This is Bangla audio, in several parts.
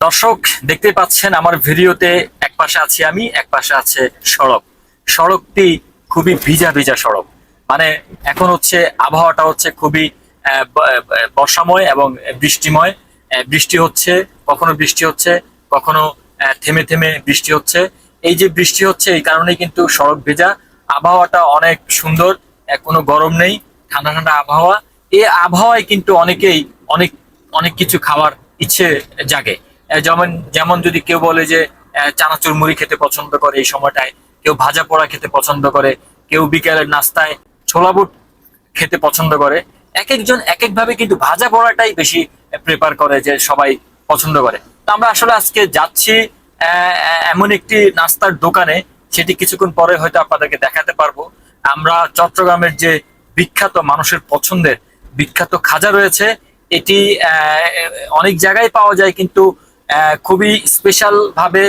দর্শক দেখতে পাচ্ছেন আমার ভিডিওতে এক পাশে আছি আমি, এক পাশে আছে সড়ক। সড়কটি খুবই ভিজা ভিজা সড়ক। মানে এখন হচ্ছে আবহাওয়াটা হচ্ছে খুবই বর্ষাময় এবং বৃষ্টিময়। বৃষ্টি হচ্ছে, কখনো বৃষ্টি হচ্ছে, কখনো থেমে থেমে বৃষ্টি হচ্ছে। এই যে বৃষ্টি হচ্ছে, এই কারণে কিন্তু সড়ক ভেজা। আবহাওয়াটা অনেক সুন্দর কোনো গরম নেই, ঠান্ডা ঠান্ডা আবহাওয়া। এই আবহাওয়ায় কিন্তু অনেকেই অনেক অনেক কিছু খাওয়ার ইচ্ছে জাগে। যেমন যেমন যদি কেউ বলে যে চানাচুর মুড়ি খেতে পছন্দ করে এই সময়টায়, কেউ ভাজা পোড়া খেতে পছন্দ করে, কেউ বিকেলের নাস্তায় ছোলা বুট খেতে পছন্দ করে এক একজন এক এক ভাবে কিন্তু ভাজা পোড়াটাই বেশি প্রেফার করে যে সবাই পছন্দ করে। তো আমরা আসলে আজকে যাচ্ছি এমন একটি নাস্তার দোকানে, সেটি কিছুক্ষণ পরে হয়তো আপনাদেরকে দেখাতে পারব। আমরা চট্টগ্রামের যে বিখ্যাত মানুষের পছন্দের বিখ্যাত খাজা রয়েছে, এটি অনেক জায়গায় পাওয়া যায় কিন্তু খুবই স্পেশাল ভাবে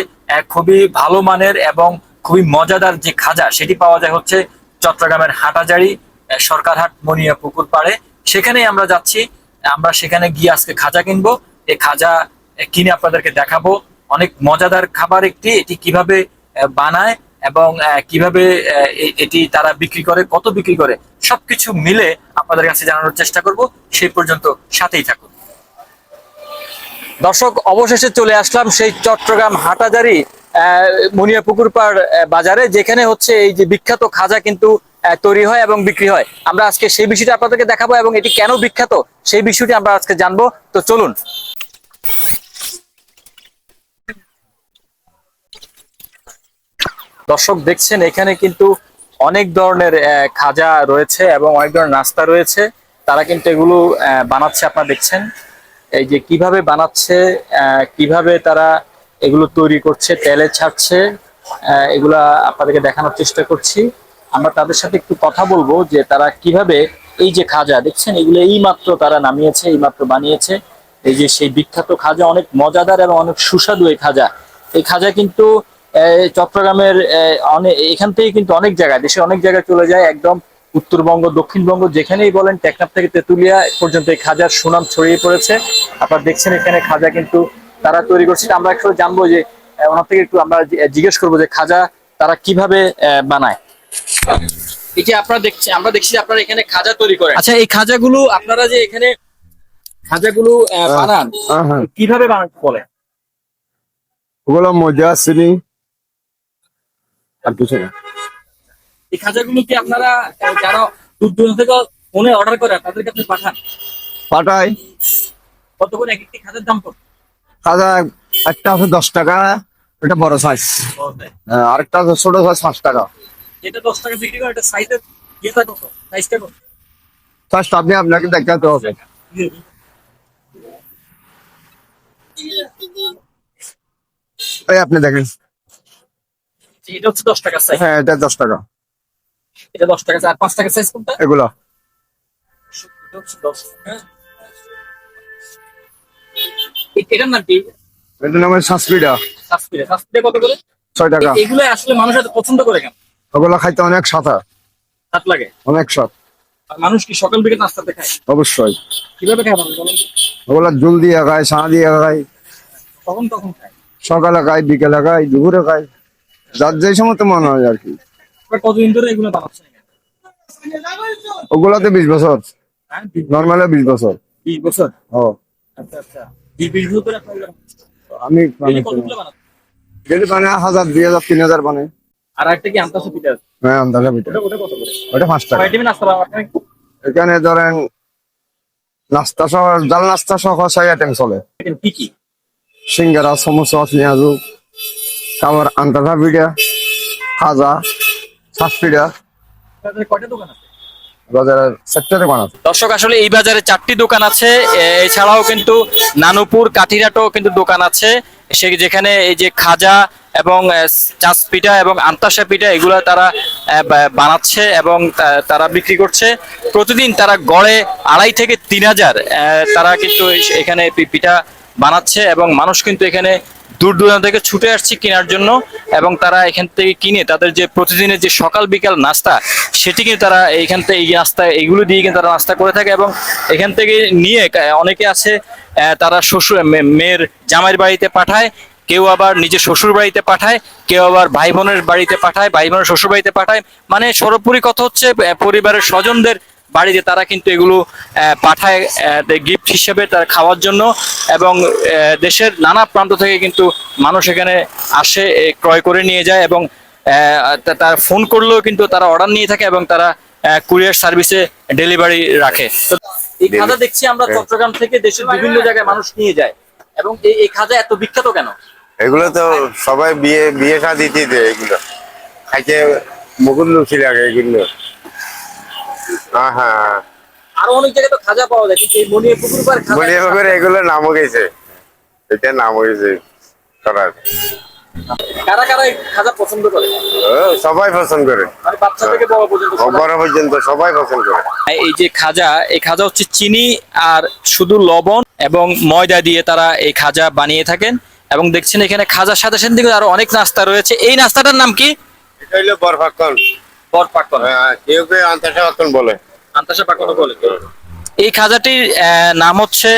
খুবই ভালো মানের এবং খুবই মজাদার যে খাজা, সেটি পাওয়া যায় হচ্ছে চট্টগ্রামের হাটাজারি সরকারহাট মনিয়া পুকুর পাড়ে। সেখানেই আমরা যাচ্ছি। আমরা সেখানে গিয়ে আজকে খাজা কিনবো। এই খাজা কিনে আপনাদেরকে দেখাবো। অনেক মজাদার খাবার একটি। এটি কীভাবে বানায় এবং কীভাবে এটি তারা বিক্রি করে, কত বিক্রি করে, সবকিছু মিলে আপনাদের কাছে জানানোর চেষ্টা করব। সেই পর্যন্ত সাথেই থাকুন। দর্শক, অবশেষে চলে আসলাম সেই চট্টগ্রাম হাটাজারি মুনিয়া পুকুরপাড় বাজারে, যেখানে হচ্ছে এই যে বিখ্যাত খাজা কিন্তু তৈরি হয় এবং বিক্রি হয়। আমরা আজকে সেই বিষয়টা আপনাদেরকে দেখাবো এবং এটি কেন বিখ্যাত সেই বিষয়টি আমরা আজকে জানব। তো চলুন। দর্শক, দেখছেন, এখানে কিন্তু অনেক ধরনের খাজা রয়েছে এবং অনেক ধরনের নাস্তা রয়েছে। তারা কিন্তু এগুলো বানাচ্ছে, আপনারা দেখছেন। এই যে কীভাবে বানাচ্ছে কীভাবে তারা এগুলো তৈরি করছে, তেলে ছাড়ছে এগুলা আপনাদেরকে দেখানোর চেষ্টা করছি। আমরা তাদের সাথে একটু কথা বলব যে তারা কীভাবে এই যে খাজা, দেখছেন? এগুলো এই মাত্র তারা নামিয়েছে, এই মাত্র বানিয়েছে। এই যে সেই বিখ্যাত খাজা, অনেক মজাদার এবং অনেক সুস্বাদু এই খাজা। এই খাজা কিন্তু চট্টগ্রামের অনেক এখান থেকে কিন্তু অনেক জায়গায় দেশে অনেক জায়গায় চলে যায়, একদম উত্তরবঙ্গ দক্ষিণবঙ্গ যেখানেই বলেন টেকনাফ থেকে তেতুলিয়া পর্যন্ত এই খাজার সুনাম ছড়িয়ে পড়েছে। আপনারা দেখছেন এখানে খাজা কিন্তু তারা তৈরি করছে। আমরা একটু জানব যে ওনার থেকে একটু আমরা জিজ্ঞেস করব যে খাজা তারা কীভাবে আহ, বানায়। এই যে আপনারা দেখছি আমরা দেখছি আপনারা এখানে খাজা তৈরি করেন। আচ্ছা এই খাজাগুলো আপনারা যে এখানে খাজাগুলো আহ, বানান হ্যাঁ হ্যাঁ। কীভাবে বানান বলে ওগুলো মজা চিনি আর কিছু না। এই খাজাগুলো কি আপনারা যারা দূর দূরান্ত থেকে ফোনে অর্ডার করে তাদেরকে আপনি পাঠান। পাটাই কত করে এক একটি খাজার দাম কত? খাজা একটা আছে দশ টাকা এটা বড় সাইজ আরেকটা আছে ছোট সাইজ পাঁচ টাকা। এটা দশ টাকা বিক্রি করে এটা সাইজের ইয়েটা কত? সাইজটা কত? আপনি আপনাকে দেখাতে হবে। আপনি দেখেন। এটা হচ্ছে দশ টাকা সাইজ হ্যাঁ এটা দশ টাকা। এটা দশ টাকা আর পাঁচ টাকা সাইজ কোনটা? এগুলো। এটার নাম কি? এটা নাম সাসপিডা। সাসপিরে সাসপিরে কত করে? ছয় টাকা। এগুলো আসলে মানুষ এত পছন্দ করে কেন? ওগুলো খাইতে অনেক সাথা লাগে? অনেক স্বাদ। আর মানুষ কি সকাল বিকেল নাস্তাতে খায়? অবশ্যই। কীভাবে খায় মানুষ ওগুলো জল দিয়ে খায় চা দিয়ে খায়। কখন তখন খায়? সকালে খায় বিকেলে খায় দুপুরে খায়। যার যে সময় তো মনে হয় আর কি। কতদিন ধরে এগুলো বানাচ্ছেন এখানে? ওগুলাতে বিশ বছর হ্যাঁ নর্মালে বিশ বছর। বিশ বছর? ও। আচ্ছা আচ্ছা। বিশ বছর ধরে। আমি মানে হাজার দুই হাজার তিন হাজার মানে আর একটা কি আন্তাসে পিঠা হ্যাঁ আন্দাজে পিঠা। ওটা ওটা কত করে? ওটা পাঁচ টাকা। নাস্তা বানাবেন এখানে ধরেন নাস্তা সহ জাল নাস্তা সহ ছয় আইটেম চলে। এখানে কি কি? সিঙ্গারা সমোসা পেঁয়াজু পিঠা খাজা শ্বাস কয়টা দোকান আছে? বাজারের চারটে দোকান আছে। দর্শক আসলে এই বাজারে চারটি দোকান আছে। এছাড়াও কিন্তু নানুপুর কাঠিরাটো কিন্তু দোকান আছে। সে যেখানে এই যে খাজা এবং আহ, পিঠা এবং আন্তাসা পিঠা এগুলো তারা বানাচ্ছে এবং তারা বিক্রি করছে। প্রতিদিন তারা গড়ে আড়াই থেকে তিন হাজার তারা কিন্তু এই- এখানে পিঠা বানাচ্ছে এবং মানুষ কিন্তু এখানে দূর দূরান্ত থেকে ছুটে আসছে কেনার জন্য এবং তারা এখান থেকে কিনে তাদের যে প্রতিদিনের যে সকাল বিকাল নাস্তা, সেটি কিন্তু তারা এইখান থেকে এই নাস্তা, এইগুলো দিয়ে কিন্তু তারা নাস্তা করে থাকে এবং এখান থেকে নিয়ে অনেকে আছে তারা শ্বশুর মেয়ের জামাইয়ের বাড়িতে পাঠায়, কেউ আবার নিজের শ্বশুর বাড়িতে পাঠায়, কেউ আবার ভাই বোনের বাড়িতে পাঠায়, ভাই বোনের শ্বশুর বাড়িতে পাঠায়। মানে সর্বোপরি কথা হচ্ছে পরিবারের স্বজনদের বাড়িতে তারা কিন্তু এগুলো পাঠায় গিফট হিসেবে তারা খাওয়ার জন্য এবং দেশের নানা প্রান্ত থেকে কিন্তু মানুষ এখানে আসে ক্রয় করে নিয়ে যায় এবং তারা ফোন করলেও কিন্তু তারা অর্ডার নিয়ে থাকে এবং তারা কুরিয়ার সার্ভিসে ডেলিভারি রাখে। এই খাজা দেখছি আমরা চট্টগ্রাম থেকে দেশের বিভিন্ন জায়গায় মানুষ নিয়ে যায় এবং এই খাজা এত বিখ্যাত কেন? এগুলো তো সবাই বিয়ে বিয়ে শাদিতে দেয় এগুলো। খাইতে লুচি লাগে এগুলো। হ্যাঁ হ্যাঁ আরও অনেক জায়গায় তো খাজা পাওয়া যায় কিন্তু এই মনিয়ে পুকুর পাড় খাজা বলিয়ে বাবার এগুলো নামও গেছে। এটা নামও গেছে করার। কারা কারা খাজা পছন্দ করে? সবাই পছন্দ করে। মানে বাচ্চা থেকে বড় পর্যন্ত সবাই। বড় পর্যন্ত সবাই পছন্দ করে। এই যে খাজা এই খাজা হচ্ছে চিনি আর শুধু লবণ এবং ময়দা দিয়ে তারা এই খাজা বানিয়ে থাকেন। এবং দেখছেন এখানে খাজার সাথে সাথে আরও অনেক নাস্তা রয়েছে। এই নাস্তাটার নাম কি? এটা বরপাকন হ্যাঁ, কেউ কেউ বলে। এই খাজাটির নাম হচ্ছে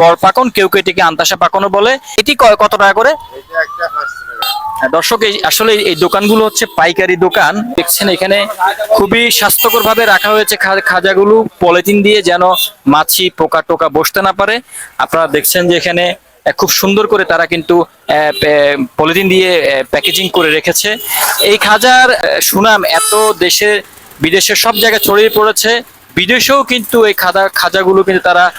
বরপাকন কেউ কেউ এটিকে আন্তাসা পাকনও বলে। এটি কত টাকা করে। হ্যাঁ, দর্শক আসলে এই দোকানগুলো হচ্ছে পাইকারি দোকান। দেখছেন এখানে খুবই স্বাস্থ্যকর ভাবে রাখা হয়েছে খাজাগুলো। পলিথিন দিয়ে যেন মাছি পোকা টোকা বসতে না পারে। আপনারা দেখছেন যে এখানে খুব সুন্দর করে তারা কিন্তু পলিথিন দিয়ে প্যাকেজিং করে রেখেছে। এই খাজার সুনাম এত দেশে বিদেশের সব জায়গায় ছড়িয়ে পড়েছে। বিদেশেও কিন্তু এই খাজা খাজাগুলো কিন্তু তারা আহ,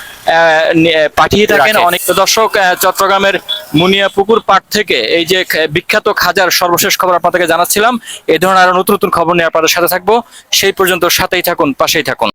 পাঠিয়ে থাকেন। অনেক দর্শক চট্টগ্রামের মুনিয়া পুকুর পাট থেকে এই যে বিখ্যাত খাজার সর্বশেষ খবর আপনাদেরকে জানাচ্ছিলাম। এ ধরনের আরও নতুন নতুন খবর নিয়ে আপনাদের সাথে থাকব। সেই পর্যন্ত সাথেই থাকুন পাশেই থাকুন।